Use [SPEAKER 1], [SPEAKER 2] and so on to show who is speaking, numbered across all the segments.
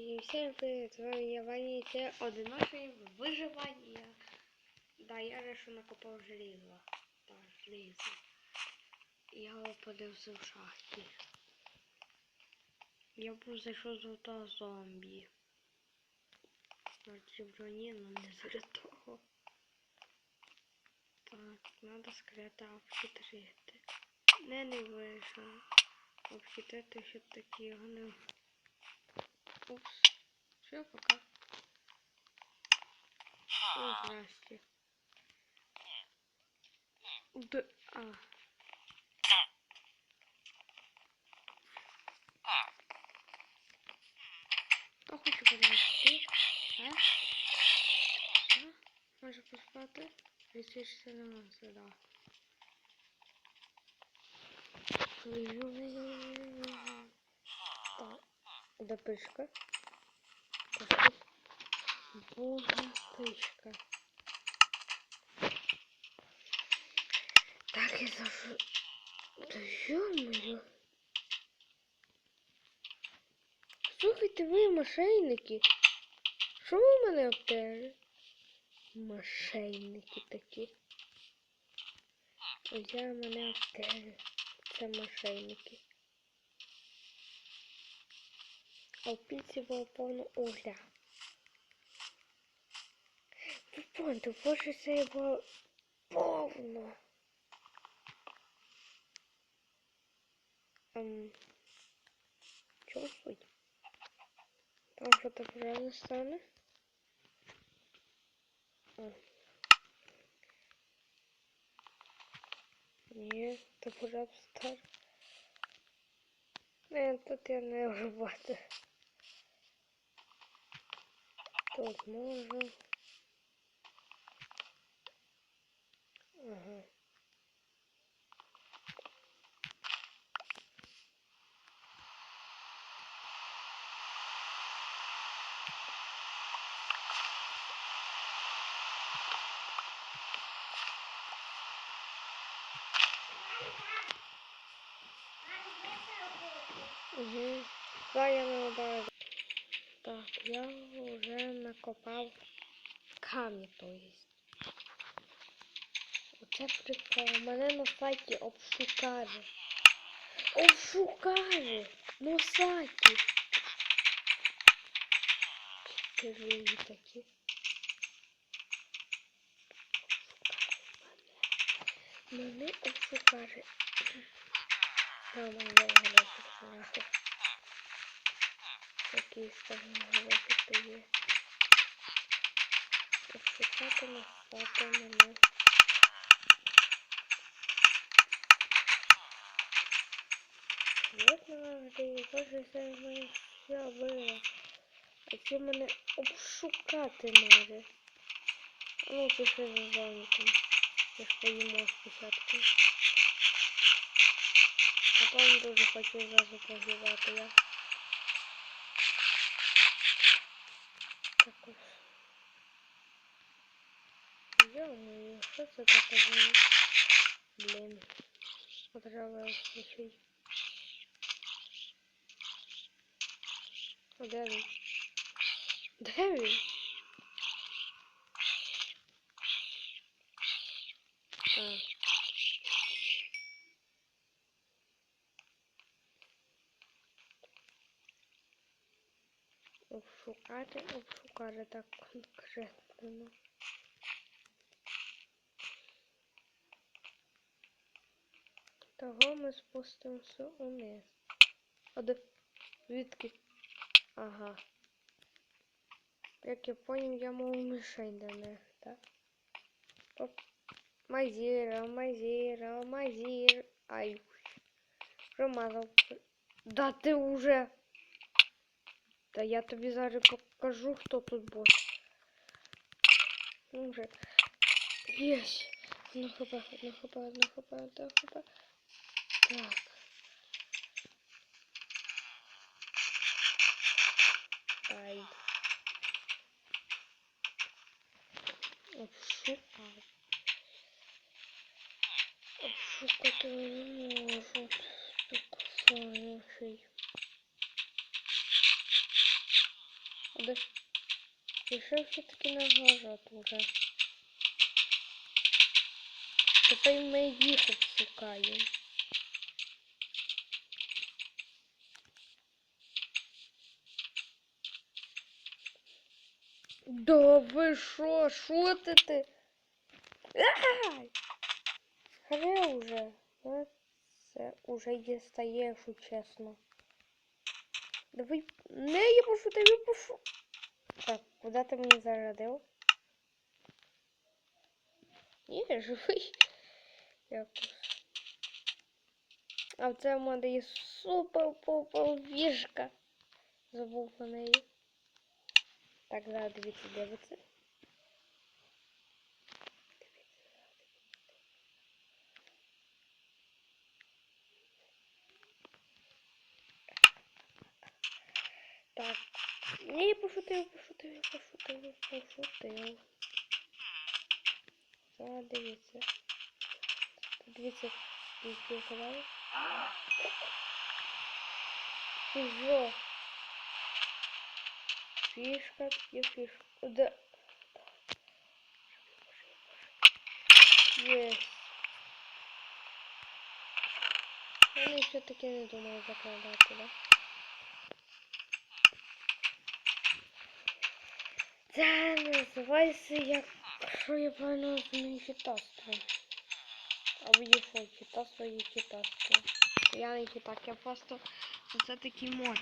[SPEAKER 1] І всім привіт, з вами я Ваня, і це одиночне виживання. Да, я решу накопав желізо. Так, желізо. Я опинився в шахті. Я був зайшов з того зомбі. Вроді броні, але не з того. Так, треба скрити обхитрити. Не, не вийшло. Обхитрити ще такі його не Упс. Все, пока. О, здрасте. Д... А. Хто хоче подивитися? А? А? Може поспати? Відсвічся на нас, да. Так. Де пишка? Пишка. Так і завжди. Да ё-моё. Слухайте ви, мошенники. Що ви в мене обтерли? Мошенники такі. Взяли мене обтерли. Це мошенники. А в піці було повно угля. Ви поняли, боже, це було повно. Ем, чого суть? Там що-то правильно стане? Ні, то пора стар. Не, тут я не вживати. Тут можу. Ага. Угу. Да, я наоборот. Так, я накопав камні, то есть. Оце прикол. Мене на сайті обшукали. Обшукали! На сайті. Чотири такі. Мене. Обшукали. Мама, я не обшукати. Такі сторони робити є. Обшукати насати мене. Вот на ти боже це мене все. А ці мене обшукати може. Ну пиши за зонтом. Я ж поїмо спочатку. А потім дуже хочу зразу погибати я. Так ось. Ё-моё, що це таке? блін? Блін. Понравилось. О, де він? А. Обшукати, так конкретно. Того ми спустимося униз. А де? Звідки? Ага. Як я понял, я мов мишень до них, так? Оп. Мазіра, мазіра, мазір. Ай. Промазав. Да ти уже. Та я тобі зараз покажу, хто тут бос. Ну вже. Єсть. Ну хп, ну хп, ну хп, ну хп. Так. Ай. Обшукав. Обшукати не можу. Так, файно ще й. Куди? Рішив все-таки на наглажати уже. Тепер ми їх обшукаємо. Да ви що? Що ти ти? Ай! Скажи уже. Ну, Це уже є стає, якщо чесно. Давай. Не, я пошутив, я пошу. Так, куди ти мені зарядив? Ні, живий. Якось. А в цьому мене є супер-пупер вішка. Забув про неї. Так, зараз дивіться, дивиться. Так. Ні, пошутив, пошутив, пошутив, пошутив. Зараз дивіться. Дивіться, які я казав. Фіжо. Фішка, є фішка. Да. Єс. Вони все-таки не думаю закладати, да? Це називається як, що я правильно розумію, хітаство. Або є що, хітаство є хітаство. Я не хітак, я просто це такий мод.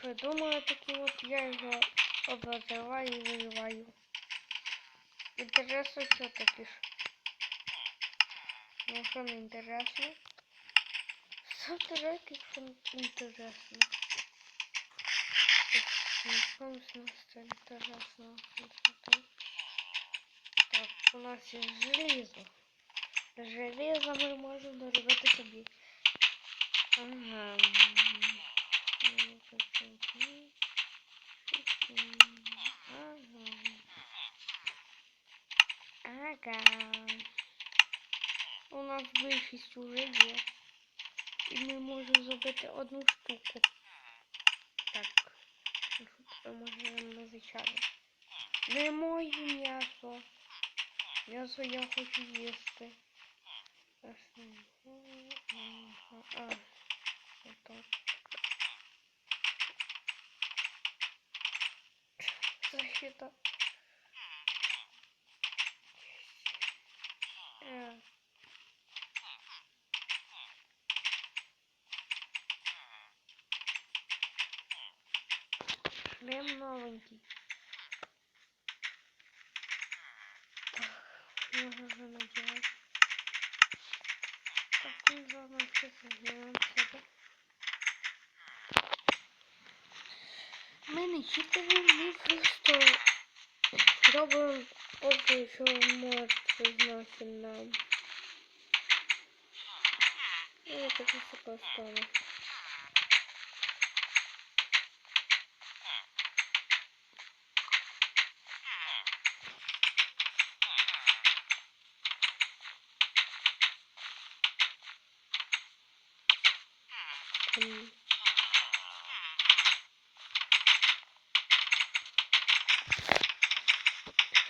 [SPEAKER 1] Придумала такий от, я його обозриваю і виливаю. Інтересно, що таке ж? Ну, що не інтересно? Ставте лайк, якщо це інтересно. Так, у нас є желізо. Желізо ми можемо доробити собі. Ага. Ага. У нас більшість уже є. І ми можемо зробити одну штуку. Так. Що можемо звичайно. Не моє м'ясо. М'ясо я хочу їсти. А, отак. Защита. Е. Шлем новенький. Так, уже надевать. Так, ну заодно все создаем себе. Ми не читаємо, ми просто робимо поки що може знати нам. Ну, я так високо стану. М.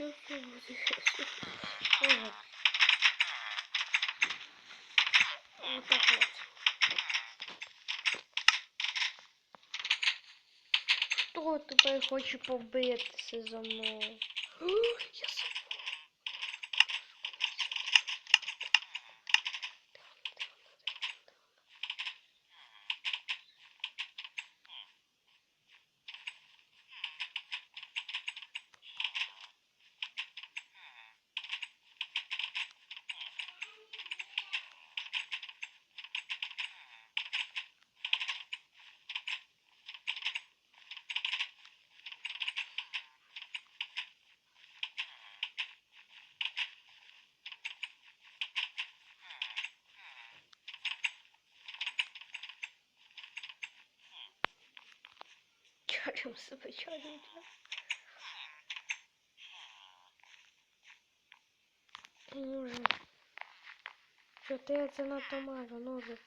[SPEAKER 1] Хто тебе хоче побитися за мною? Я забув. Чарим себе, чарим. Ну же. Що ти це на томару, ну же.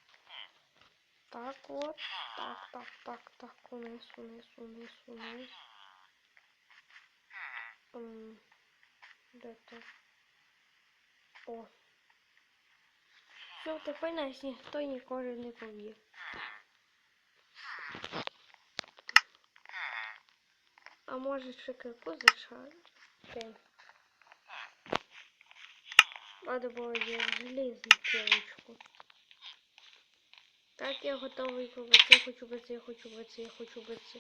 [SPEAKER 1] Так от. Так, так, так, так, униз, униз, униз, униз. М, Де то? О. Все, тепер нас ніхто ніколи не поб'є. А може ще крику зачати? Надо було є железну пілочку. Так, я готовий побити. Я хочу бити, я хочу бити, я хочу бити.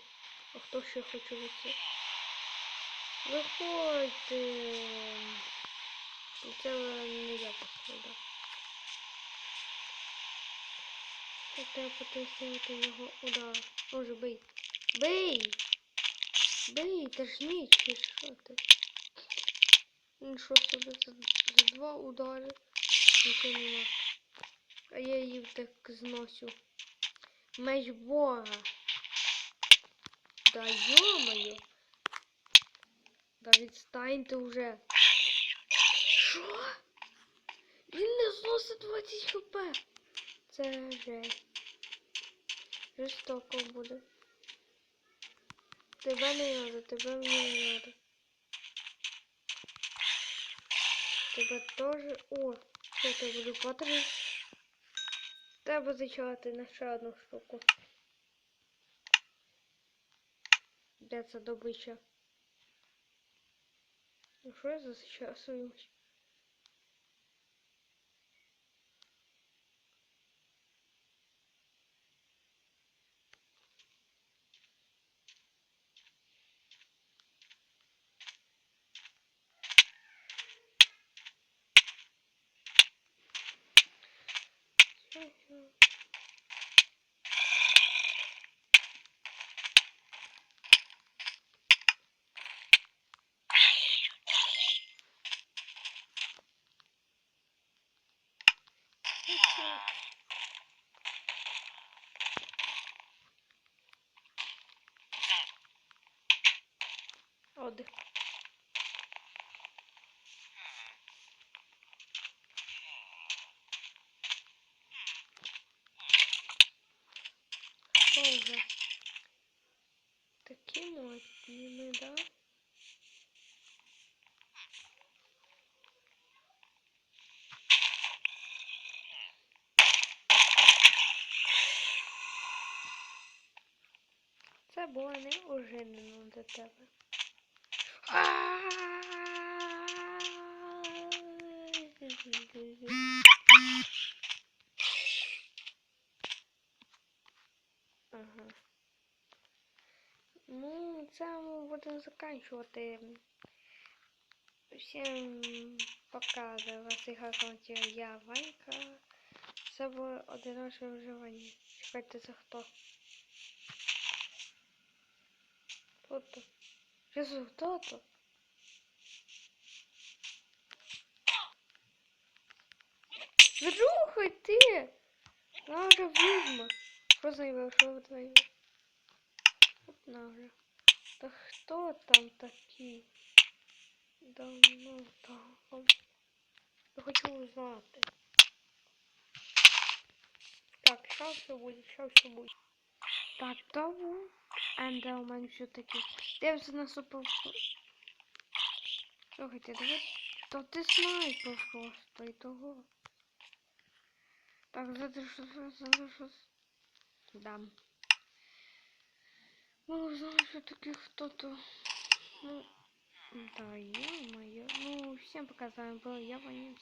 [SPEAKER 1] А хто ще хоче бити? Виходьте. Це не я походу. Так треба потиснути його удар. Може бий. Бий! Бий, та ж ніч, чи що ти? Ну що за, за два удари? Нічого нема. А я її так зносю. Меч Бога. Да ё-моё. Да відстаньте уже. Що? Він не зносить 20 хп. Це жесть. Жорстоко буде. Тебе не надо, тебе мені не надо. Тебе теж. О, що це буде потри? Треба зачати на ще одну штуку. Де це добича? Ну що я за зачасуємось? Thank you. Це було неожиданно для тебе. Ага. Ну, це ми будемо заканчувати. Всім пока, за вас іграв я Ванька. Це було одиночне вживання. Чекайте, це хто? Хто то? Що хто то? Зрухай ти! Наша відьма. Що заявив? Що заявив? От наша. Та хто там такий? Давно там. Я хочу узнати. Так, сейчас все будет, сейчас все будет. Того Ендермен все-таки. Дивимося на супер. Слухайте, давай. То ти снайпер просто і того. Так, задержу, задержу. Да. Ми узнали, що таки хто-то. Ну, да, ё-моё. Ну, всем пока, с был я, Ваня.